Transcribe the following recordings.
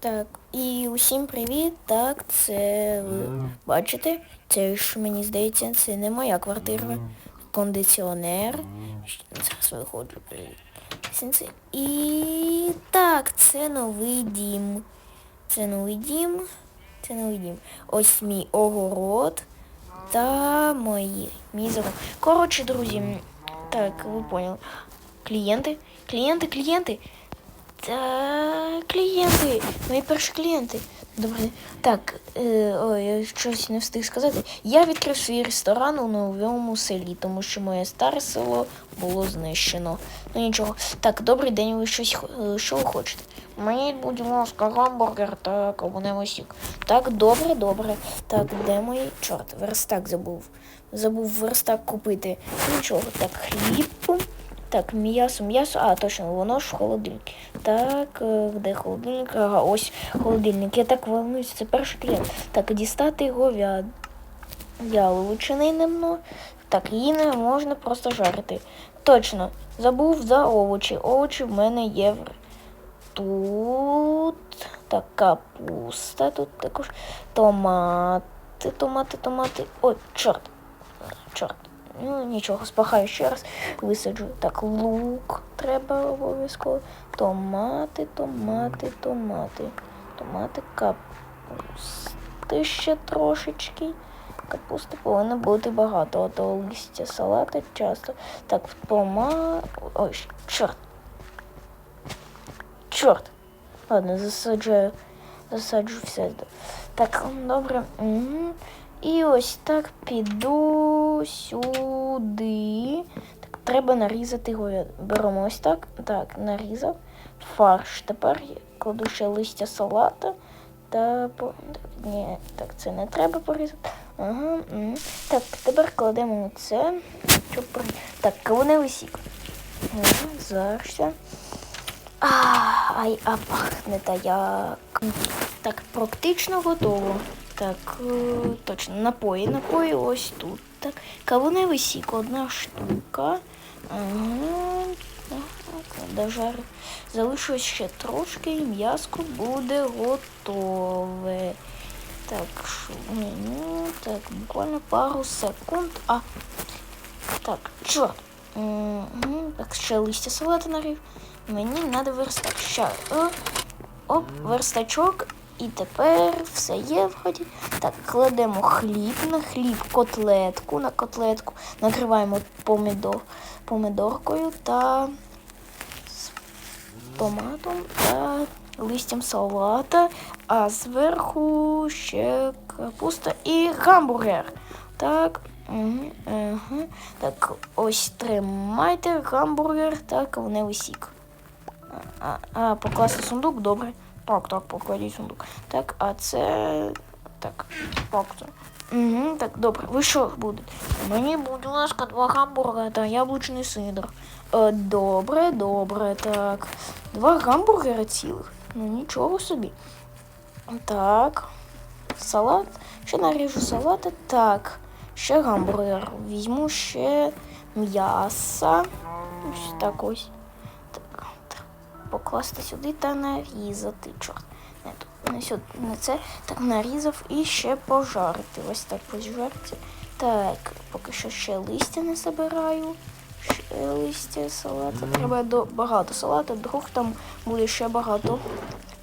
Так, і усім привіт. Так, це ви бачите? Це ж мені здається, це не моя квартира. Кондиціонер. Зараз виходжу. І так, це новий дім. Це новий дім. Це новий дім. Ось мій огород та мої. Мій закон. Коротше, друзі, так, ви поняли. Клієнти, клієнти, клієнти. Та клієнти, мої перші клієнти. Добре. Так, е, ой, я щось не встиг сказати. Я відкрив свій ресторан у новому селі, тому що моє старе село було знищено. Ну нічого. Так, добрий день, ви щось е, що ви хочете? Мені, будь ласка, гамбургер та кавуневий сік. Так, добре, добре. Так, де мої? Чорт, верстак забув. Забув верстак купити. Нічого. Так, хліб. Так, м'ясо, м'ясо, а точно, воно ж в холодильнику. Так, е, де холодильник? Ага, ось холодильник. Я так волнуюся, це перший клієнт. Так, дістати говяд. Яловичини немно. Так, її не можна просто жарити. Точно, забув за овочі. Овочі в мене є тут. Так, капуста тут також. Томати, томати, томати. Ой, чорт. Чорт. Ну, нічого, спахаю ще раз, висаджу. Так, лук треба обов'язково. Томати, томати, томати. Томати, капусти ще трошечки. Капусти повинно бути багато, а то листя салата часто. Так, тома. Ой, чорт. Чорт. Ладно, засаджую. Засаджу все. Так, добре. Угу. І ось так піду сюди. Так, треба нарізати його. Беремо ось так. Так, нарізав. Фарш. Тепер кладу ще листя салата. Та. Ні, так, це не треба порізати. Ага. Так, тепер кладемо це. При- Так, кавуневий сік. Зараз. А, ай, а пахне та як. Так, практично готово. Так, е, точно, напої, напої ось тут. Так, кавуневий сік, одна штука. Ага. Залишилось ще трошки і м'яско буде готове. Так, ну, так, буквально пару секунд. А, так, чорт. Так, ще листя салата нарив. Мені треба верстак. О, оп, верстачок. І тепер все є в ході. Так, кладемо хліб на хліб, котлетку на котлетку, накриваємо помідор, помідоркою та томатом та листям салата, а зверху ще капуста і гамбургер. Так, угу, угу. так, ось тримайте гамбургер та кавуневий сік. А, а, покласти сундук, добре. Так, так, покладіть сундук. Так, а це. Так, так. це. Угу, так, добре. Ви що будете? Мені, будь ласка, два гамбургера та яблучний сидр. Е, добре, добре, так. Два гамбургера цілих. Ну нічого собі. Так. Салат. Ще наріжу салати. Так. Ще гамбургер. Візьму ще м'яса. Ось так ось. Покласти сюди та нарізати. Чорт. Не, тут, не сюди, не це. Так нарізав і ще пожарити. Ось так пожарити. Так, поки що ще листя не забираю. Ще листя салата. Треба до багато салата, вдруг там буде ще багато.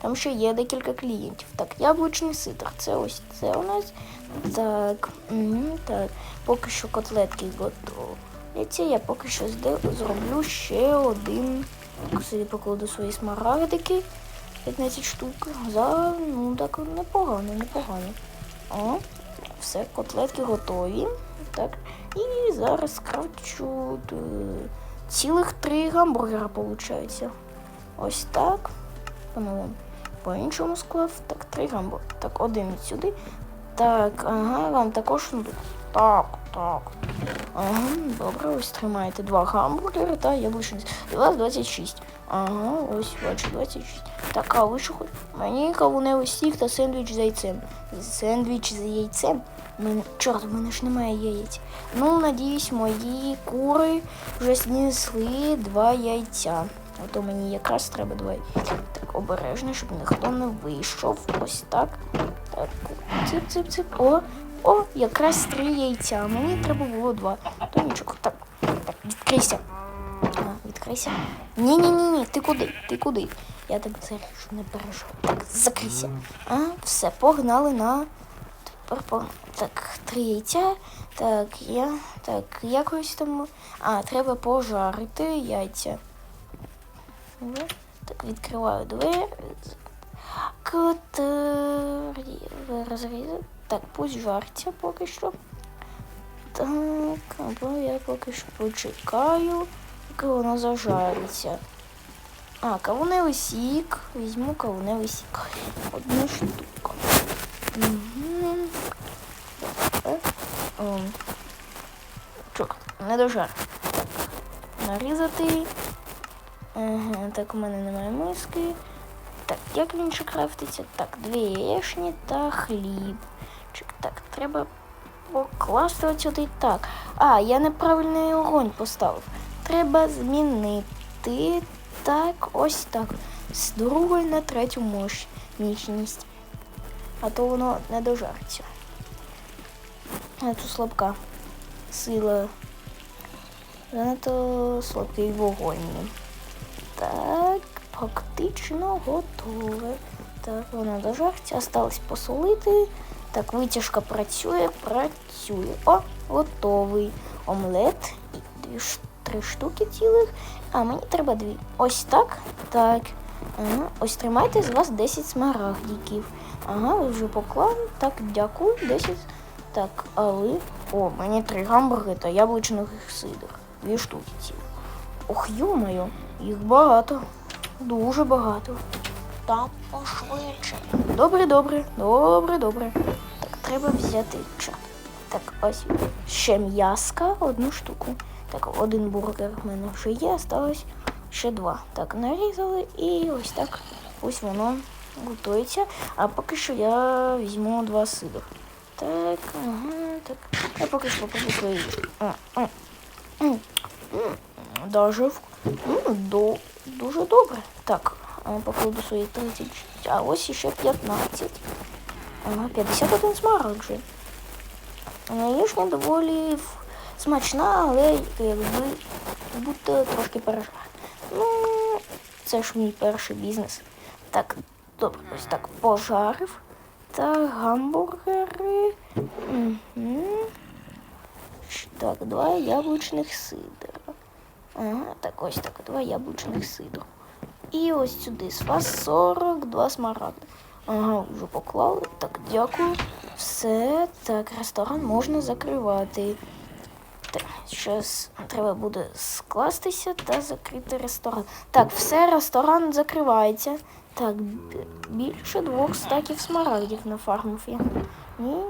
Там ще є декілька клієнтів. Так, яблучний сидр. Це ось це у нас. Так, так. Поки що котлетки готовляться. Я поки що зроблю ще один. Так, Собі покладу свої смарагдики. 15 штук. За ну так непогано, непогано. О, все, котлетки готові. Так. І зараз крафчу е, цілих три гамбургера, виходить. Ось так. По-новому. По-іншому склав. Так, три гамбургери. Так, один сюди. Так, ага, вам також. Так, так. Ага, добре, ось тримаєте два гамбургери та яблучний. І у вас 26. Ага, ось бачу 26. Так, а ви що хоч? Мені кавуневий стік та сендвіч з яйцем. Сендвіч з яйцем? Мен... Чорт, в мене ж немає яєць. Ну, надіюсь, мої кури вже знесли два яйця. А то мені якраз треба давай так обережно, щоб ніхто не вийшов. Ось так. Так, цип, цип, цип. О, о, якраз три яйця. Мені треба було два. То нічого. Так, так, відкрийся. А, відкрийся. Ні, ні, ти куди? Ти куди? Я так заріжу, не переживай. Так, закрийся. А, все, погнали на. Так, три яйця. Так, я. Так, якось там. А, треба пожарити яйця. Так, відкриваю двері. Катері розрізати. Так, пусть жариться поки що. Так, або я поки що почекаю, поки воно зажариться. А, кавуневий сік. Візьму кавуневий сік. Одну штуку. Угу. Чок, не дожар. Нарізати. Ага, так, у мене немає миски. Так, як він ще крафтиться? Так, дві яєчні та хліб. Чек, так, треба покласти от сюди так. А, я неправильний огонь поставив. Треба змінити так, ось так. З другої на третю мощ, міцність. А то воно не дожариться. А тут слабка сила. Занадто слабкий вогонь. Так, практично готове. Так, воно дожариться. Осталось посолити. Так, витяжка працює, працює. О, готовий. Омлет. Дві три штуки цілих. А мені треба дві. Ось так. Так. Ага. Ось тримайте з вас 10 смарагдиків. Ага, ви вже поклали. Так, дякую, 10. Так, а ви. О, мені три гамбурги та яблучних сидр. Дві штуки цілих. Ох, йомаю, їх багато. Дуже багато. Так, пошвидше. Добре, добре, добре, добре. Треба взяти чат. Так, ось ще м'яска, одну штуку. Так, один бургер в мене вже є, осталось ще два. Так, нарізали і ось так. Ось воно готується. А поки що я візьму два сидр. Так, ага, так. Я поки що попробую. Даже вк- м, до, дуже добре. Так, покладу свої 30. А ось ще 15. Ага, 51 смарок вже. Яєчня доволі смачна, але якби будьте трошки переживати. Ну, це ж мій перший бізнес. Так, добре, ось так пожарив. Та гамбургери. Угу. Так, два яблучних сидра. Ага, так ось так, два яблучних сидра. І ось сюди з вас 42 смарагди. Ага, вже поклали. Так, дякую. Все, так, ресторан можна закривати. Так, зараз треба буде скластися та закрити ресторан. Так, все, ресторан закривається. Так, більше двох стаків смарагдів нафармив я. Ні.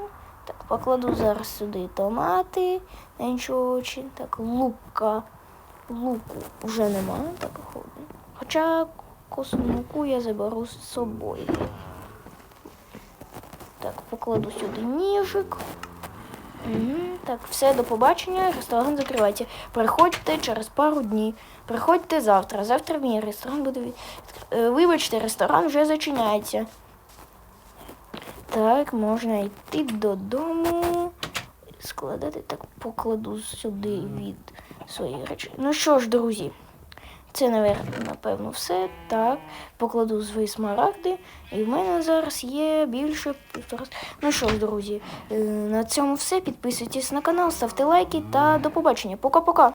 Так, покладу зараз сюди томати, нічого, так, лука. Луку вже немає, так ходить. Хоча косу муку я заберу з собою. Так, покладу сюди ніжик. Угу. Так, все, до побачення. Ресторан закривається. Приходьте через пару днів. Приходьте завтра. Завтра мій ресторан буде від... Е, Вибачте, ресторан вже зачиняється. Так, можна йти додому. Складати. Так, покладу сюди від своєї речі. Ну що ж, друзі, це, напевно, все. Так, покладу свої смарагди. І в мене зараз є більше півтора. Ну що ж, друзі, е, на цьому все. Підписуйтесь на канал, ставте лайки та до побачення. Пока-пока.